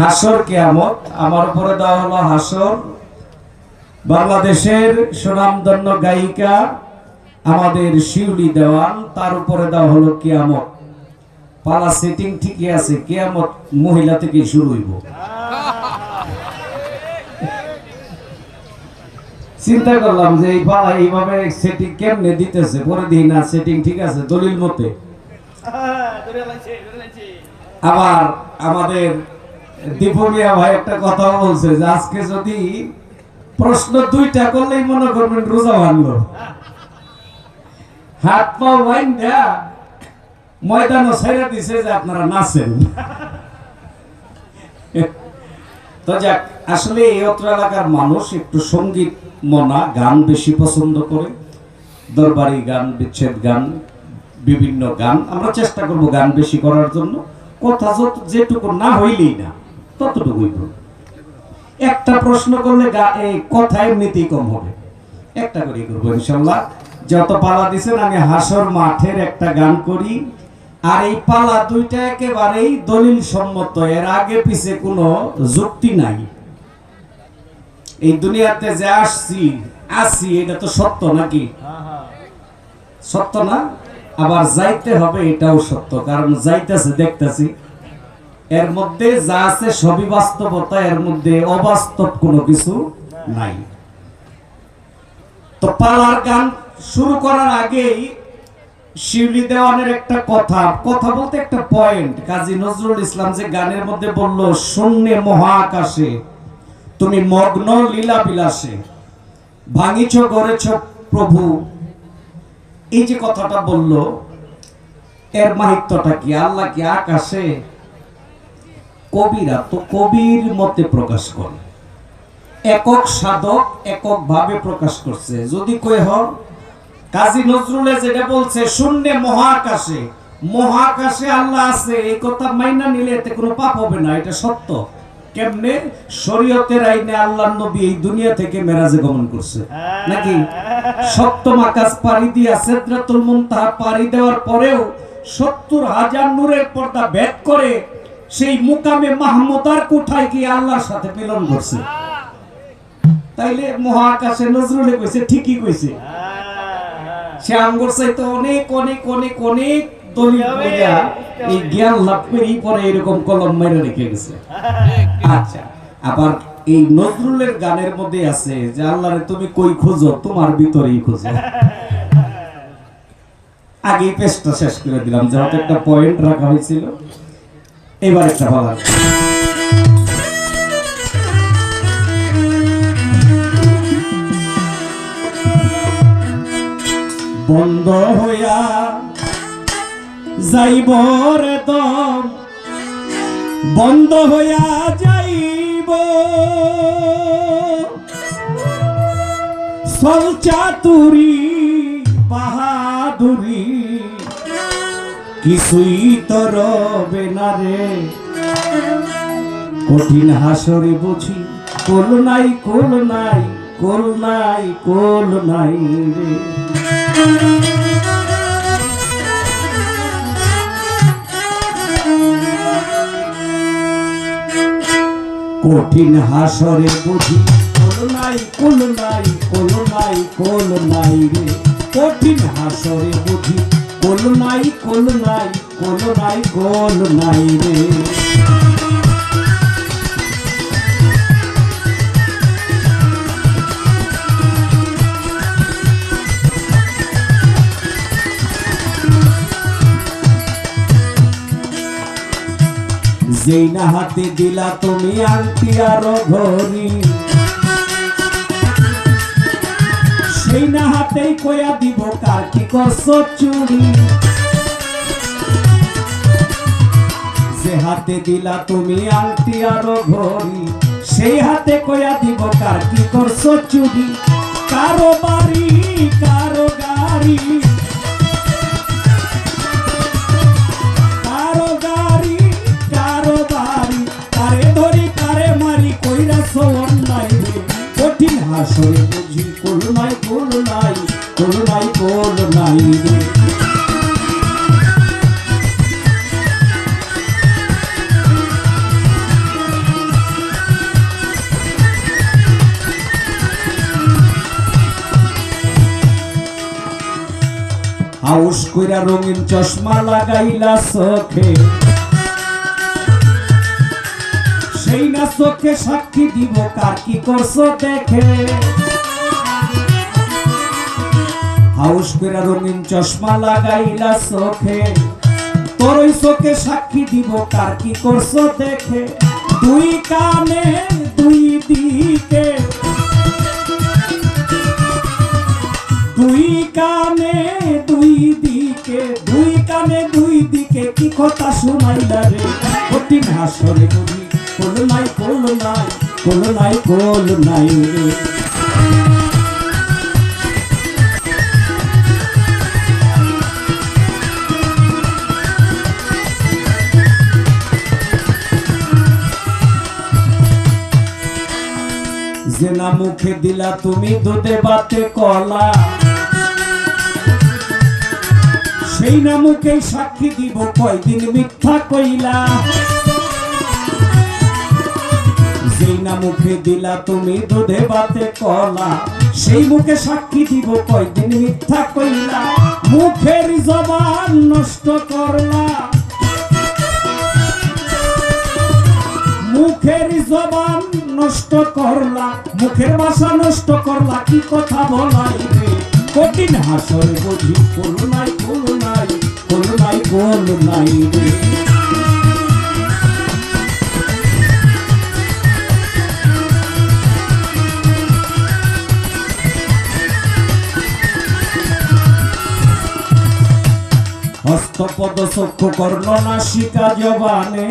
হাসর কেয়ামত। আমার উপরে দেওয়া হলো হাসর। বাংলাদেশের সুনামধন্য গায়িকা আমাদের শিউলি দেওয়ান তার উপরে দেওয়া হলো কেয়ামত। পালা সেটিং ঠিকই আছে কেয়ামত মহিলা থেকে শুরু হইব। চিন্তা করলাম যে এই পালা এইভাবে সেটিং কেমনে দিতেছে? পরে দিই না সেটিং ঠিক আছে দলিল মতে। আবার আমাদের দীপমিয়া ভাই একটা কথা বলছে যে আজকে যদি প্রশ্ন দুইটা করলেই মনে করবেন রোজা ভাঙলো। হাত পা ওয়াইন দেয়া ময়দানও ছেড়ে দিছে যে আপনারা নাচেন। তো যাক, আসলে এই অত্র এলাকার মানুষ একটু সংগীত, মনা, গান বেশি পছন্দ করে। দরবারি গান, বিচ্ছেদ গান, বিভিন্ন গান। আমরা চেষ্টা করব গান বেশি করার জন্য। কথা যেটুকু না হইলেই না। ততটুকুই একটা প্রশ্ন করলে এই কথা কম হবে। একটা করে করব ইনশাল্লাহ। যত পালা দিছেন, আমি হাসর মাঠের একটা গান করি। আর এই পালা দুইটা একেবারেই দলিল সম্মত এর আগে পিছে কোনো যুক্তি নাই। এই দুনিয়াতে যে আসছি, আসি, এটা তো সত্য নাকি? সত্য না? আবার যাইতে হবে, এটাও সত্য। কারণ যাইতেছে, দেখতেছি। এর মধ্যে যা আছে সবই বাস্তবতা, এর মধ্যে অবাস্তব কোনো কিছু নাই। তো পালার গান শুরু করার আগেই শিউলি দেওয়ানের একটা কথা কথা বলতে একটা পয়েন্ট কাজী নজরুল ইসলাম যে গানের মধ্যে বলল, শূন্যে মহাকাশে তুমি মগ্ন লীলা বিলাসে ভাঙিছ, গড়েছ প্রভু। এই যে কথাটা বলল, এর মাহিত্যটা কি? আল্লাহ কি আকাশে কবিরা, তো কবির মতে প্রকাশ করে। একক সাধক একক ভাবে প্রকাশ করছে। যদি কই হন কাজী নজরুলে যেটা বলছে, শূন্যে মহাকাশে মহাকাশে আল্লাহ আছে, এই কথা মাইনা নিলে এতে কোনো পাপ হবে না, এটা সত্য। কেমনে? শরীয়তের আইনে আল্লাহ নবী এই দুনিয়া থেকে মেরাজে গমন করছে। নাকি? সপ্তম আকাশ পাড়ি দিয়া সেদ্রাতুল মুনতাহা পাড়ি দেওয়ার পরেও সত্তর হাজার নূরের পর্দা ভেদ করে সেই মুকামে মাহমুদার কোঠায় গিয়ে আল্লাহর সাথে মিলন করছে? তাইলে মহাকাশে নজরুলে কইছে, ঠিকই কইছে। সে আমগর চাইতে অনেক অনেক অনেক অনেক দলিল এই জ্ঞান লাভ পরে এরকম কলম মেরে রেখে গেছে। আচ্ছা আবার এই নজরুলের গানের মধ্যে আছে যে, আল্লাহরে তুমি কই খোঁজো? তোমার ভিতরেই খোঁজো। আগেই পেজটা শেষ করে দিলাম, যেহেতু একটা পয়েন্ট রাখা হয়েছিল। এবার একটা বলা বন্ধ হইয়া যাইব রে দম। বন্ধ হইয়া যাইব। সল চাতুরি কিছুই তো রবে কঠিন হাসরে বুঝি, কোল নাই কোল নাই কোল নাই কোল নাই রে। কঠিন হাসরে বুঝি, কোল নাই কোল নাই কোল নাই কোল নাই রে। কঠিন হাসরে বুঝি কোল নাই কোল নাই কোল নাই কোল নাই রে। যেই না হাতে দিলা তুমি আংটি আরও ঘড়ি সেই না হাতেই কয়া দিব কার কি করছ চুরি? যে হাতে দিলা তুমি আংটি আরও ঘড়ি, সেই হাতে কয়া দিব কার কি করছ চুরি? কারও বাড়ি, কারও গাড়ি হাউস কইরা রঙিন চশমা লাগাইলা চোখে। সেই না চোখে সাক্ষী দিব কার কি করছ দেখে। হাউস কইরা রঙিন চশমা লাগাইলা চোখে। তোর ওই চোখে সাক্ষী দিব কার কি করছ দেখে? দুই কানে, দুই দিকে। দুই কানে, দুই দিকে। দুই কানে, দুই দিকে, কি কথা শুনাইলা রে? কঠিন হাসরে করি কোল নাই কোল নাই কোল নাই কোল নাই রে। যে না মুখে দিলা তুমি দুধে বাতে কলা। সেই না মুখে সাক্ষী দিব কয়দিন মিথ্যা কইলা। যেই না মুখে দিলা তুমি দুধে বাতে কলা, সেই মুখে সাক্ষী দিব কয়দিন মিথ্যা কইলা। মুখের জবান নষ্ট করলা। মুখের জবান নষ্ট করলা, মুখের ভাষা নষ্ট করলা, কি কথা বলাই কঠিন হাসর বুঝি কোল নাই কোল নাই রে। হস্তপদ চক্ষু কর্ণ নাসিকা জবানে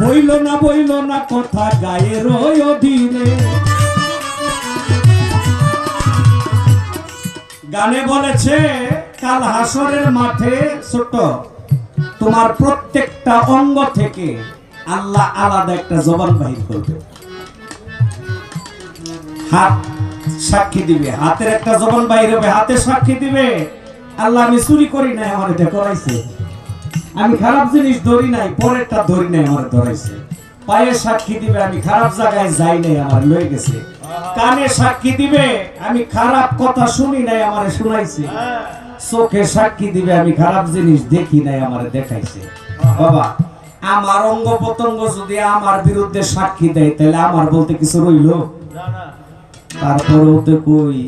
বইল না বইল না, কথা গায়ের ওই অধীনে। গানে বলেছে, কাল হাসরের মাঠে ছোট তোমার প্রত্যেকটা অঙ্গ থেকে আল্লাহ আলাদা একটা জবান বাহির করবে। হাত সাক্ষী দিবে, হাতের একটা জবান বাইর হবে, হাতে সাক্ষী দিবে। আল্লাহ আমি চুরি করি না আমার এটা করাইছে। আমি খারাপ জিনিস ধরি নাই, পরেরটা ধরি নাই আমার ধরাইছে। পায়ে সাক্ষী দিবে, আমি খারাপ জায়গায় যাই নাই, আমার লয়ে গেছে। কানে সাক্ষী দিবে, আমি খারাপ কথা শুনি নাই, আমারে শুনাইছে। চোখে সাক্ষী দিবে, আমি খারাপ জিনিস দেখি নাই, আমারে দেখাইছে। বাবা, আমার অঙ্গ প্রত্যঙ্গ যদি আমার বিরুদ্ধে সাক্ষী দেয়, তাহলে আমার বলতে কিছু রইল? তারপরেও তো কই,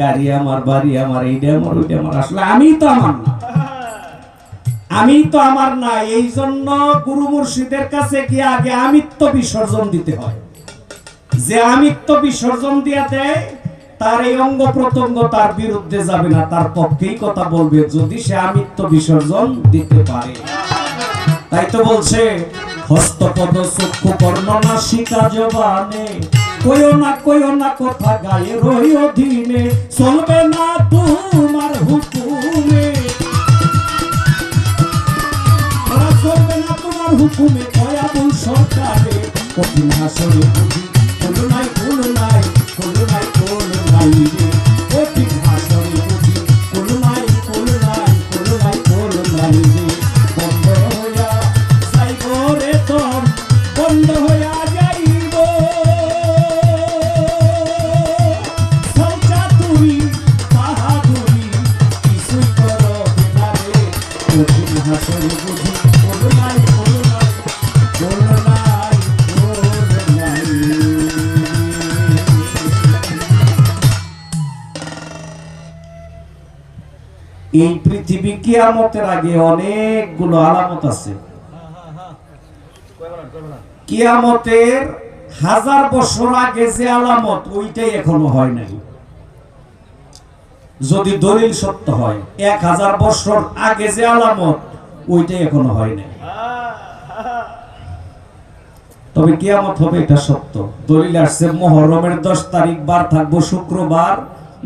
গাড়ি আমার, বাড়ি আমার, এইটা আমার, ওইটা আমার। আসলে আমি তো আমার না। আমি তো আমার না এই জন্য গুরু মুর্শিদের কাছে গিয়ে আগে আমিত্ব বিসর্জন দিতে হয়। যে আমিত্ব বিসর্জন দিয়া দেয়, তার এই অঙ্গ প্রত্যঙ্গ তার বিরুদ্ধে যাবে না, তার পক্ষেই কথা বলবে, যদি সে আমিত্ব বিসর্জন দিতে পারে। তাই তো বলছে, হস্তপদ চক্ষু বর্ণনা শিকা জবানে, কইও না কইও না, কথা গায়ে রই অধীনে চলবে না তোমার হুকুমে। হুকুমে দয়াবুল সরকারে। কঠিন হাসরে কোনো নাই কোনো নাই কোনো নাই কোনো নাই এই পৃথিবী কিয়ামতের আগে অনেকগুলো আলামত আছে। কিয়ামতের হাজার বছর আগে যে আলামত, ওইটাই এখনও হয় নাই। যদি দলিল সত্য হয়, এক হাজার বছর আগে যে আলামত, ওইটাই এখনও হয় নাই। তবে কিয়ামত হবে এটা সত্য। দলিল আসছে, মহরমের দশ তারিখ বার থাকব শুক্রবার।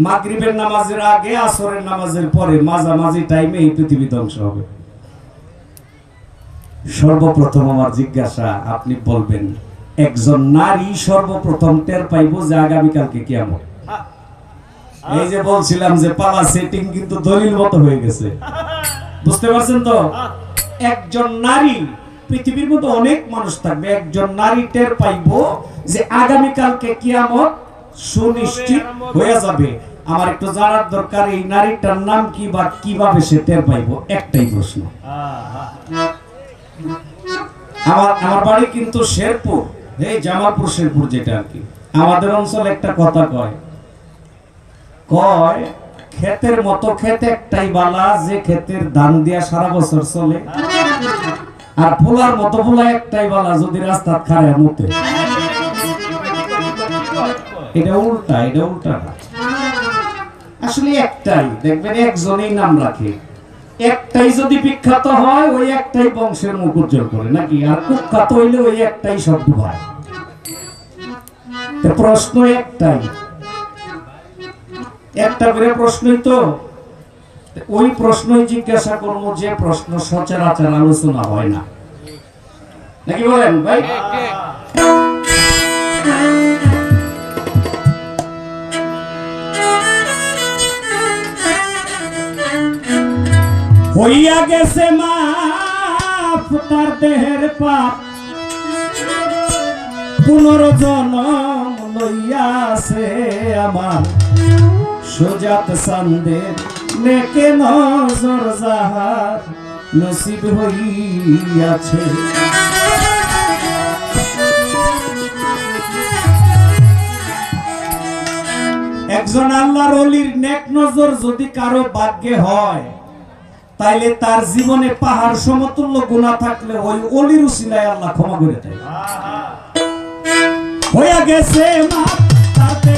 মাগরিবের নামাজের আগে, আসরের নামাজের পরে মাঝামাঝি টাইমে এই পৃথিবী ধ্বংস হবে। সর্বপ্রথম আমার জিজ্ঞাসা, আপনি বলবেন, একজন নারী সর্বপ্রথম টের পাইব যে আগামীকালকে কিয়ামত। এই যে বলছিলাম যে পালা সেটিং কিন্তু দলিল মতো হয়ে গেছে। বুঝতে পারছেন তো? একজন নারী, পৃথিবীর মধ্যে অনেক মানুষ থাকবে, একজন নারী টের পাইব যে আগামীকালকে কি কিয়ামত সুনিশ্চিত হয়ে যাবে। আমার একটু জানার দরকার, এই নারীটার নাম কি বা কীভাবে সে টের পাইবো? একটাই প্রশ্ন। আমার আমার বাড়ি কিন্তু শেরপুর, এই জামালপুর শেরপুর যেটা আর কি। আমাদের অঞ্চলে একটা কথা কয় কয় ক্ষেতের মতো ক্ষেত একটাই বালা, যে ক্ষেতের ধান দিয়া সারা বছর চলে। আর ফুলার মতো ফুলা একটাই বালা, যদি রাস্তা খায় মতে। এটা উল্টা এটা উল্টা না। আসলে একটাই, দেখবেন একজনই নাম রাখে। একটাই যদি বিখ্যাত হয়, ওই একটাই বংশের মুখ উজ্জ্বল করে, নাকি? আর কুখ্যাত হইলে ওই একটাই শব্দ হয় প্রশ্ন একটাই। একটা করে প্রশ্নই তো। ওই প্রশ্নই জিজ্ঞাসা করব যে প্রশ্ন সচরাচর আলোচনা হয় না। নাকি বলেন ভাই? হইয়া গেছে মাফ তার দেহের পাপ। পুনর্জনম লইয়াছে আমার। সুজাত সন্দের নেকে নজর যাহার নসিব হইয়াছে। একজন আল্লাহর অলির নেক নজর যদি কারও ভাগ্যে হয় তাইলে তার জীবনে পাহাড় সমতুল্য গুণা থাকলে ওই অলির উসিলায় আল্লাহ ক্ষমা করে দেয়। হইয়া গেছে মা তাতে